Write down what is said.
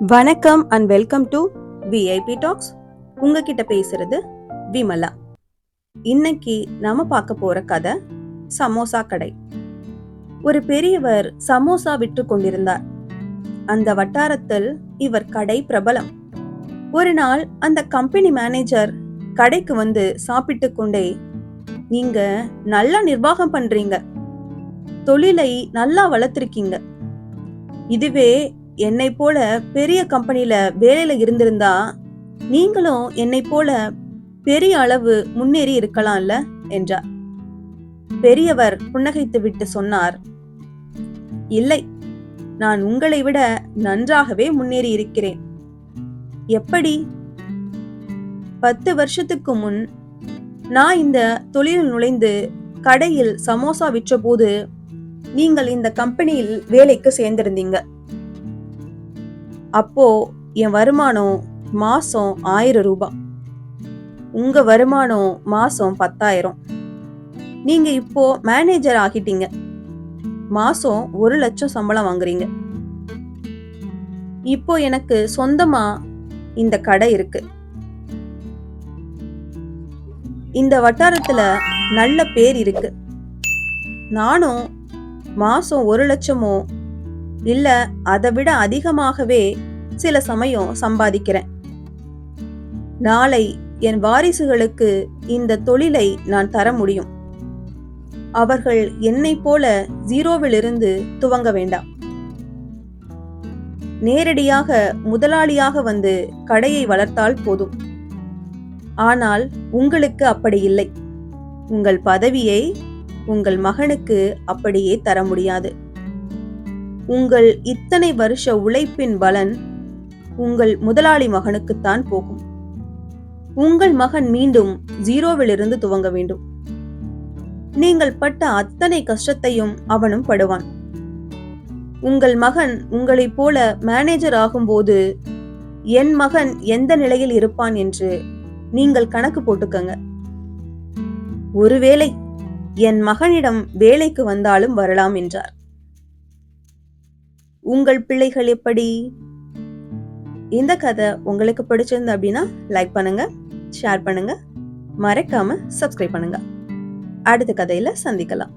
வணக்கம் and welcome to VIP talks உங்ககிட்ட பேசுறது விமலா. இன்னைக்கு நாம பார்க்க போற கதை சமோசா கடை. ஒரு பெரியவர் சமோசா விற்று கொண்டிருந்தார். அந்த வட்டாரத்தில் இவர் கடை பிரபலம். ஒரு நாள் அந்த கம்பெனி மேனேஜர் கடைக்கு வந்து சாப்பிட்டு கொண்டே நீங்க நல்லா நிர்வாகம் பண்றீங்க. தொழிலை நல்லா வளர்த்திருக்கீங்க. இதுவே என்னை போல பெரிய கம்பெனியில வேலையில இருந்திருந்தா நீங்களும் என்னை போல பெரிய அளவு முன்னேறி இருக்கலாம்ல என்றார். பெரியவர் புன்னகைத்து விட்டு சொன்னார் இல்லை நான் உங்களை விட நன்றாகவே முன்னேறி இருக்கிறேன். எப்படி? பத்து வருஷத்துக்கு முன் நான் இந்த தொழிலில் நுழைந்து கடையில் சமோசா விற்றபோது நீங்கள் இந்த கம்பெனியில் வேலைக்கு சேர்ந்திருந்தீங்க. அப்போ என் வருமானம் மாசம் ஆயிரம் ரூபாய் உங்க வருமானம் மாசம் பத்தாயிரம். நீங்க இப்போ மேனேஜர் ஆகிட்டீங்க. மாசம் ஒரு லட்சம் சம்பளம் வாங்குறீங்க. இப்போ எனக்கு சொந்தமா இந்த கடை இருக்கு. இந்த வட்டாரத்துல நல்ல பேர் இருக்கு. நானும் மாசம் ஒரு லட்சமோ இல்ல அதை விட அதிகமாகவே சில சமயம் சம்பாதிக்கிறேன். நாளை என் வாரிசுகளுக்கு இந்த தொழிலை நான் தர முடியும். அவர்கள் என்னை போல ஜீரோவிலிருந்து துவங்க வேண்டாம். நேரடியாக முதலாளியாக வந்து கடையை வளர்த்தால் போதும். ஆனால் உங்களுக்கு அப்படி இல்லை. உங்கள் பதவியை உங்கள் மகனுக்கு அப்படியே தர முடியாது. உங்கள் இத்தனை வருஷ உழைப்பின் பலன் உங்கள் முதலாளி மகனுக்குத்தான் போகும். உங்கள் மகன் மீண்டும் ஜீரோவிலிருந்து துவங்க வேண்டும். நீங்கள் பட்ட அத்தனை கஷ்டத்தையும் அவனும் படுவான். உங்கள் மகன் உங்களைப் போல மேனேஜர் ஆகும்போது என் மகன் எந்த நிலையில் இருப்பான் என்று நீங்கள் கணக்கு போட்டுக்கங்க. ஒருவேளை என் மகனிடம் வேலைக்கு வந்தாலும் வரலாம் என்றார். உங்கள் பிள்ளைகள் எப்படி? இந்த கதை உங்களுக்கு பிடிச்சிருந்தது அப்படின்னா லைக் பண்ணுங்க ஷேர் பண்ணுங்க. மறக்காம சப்ஸ்கிரைப் பண்ணுங்க. அடுத்த கதையில சந்திக்கலாம்.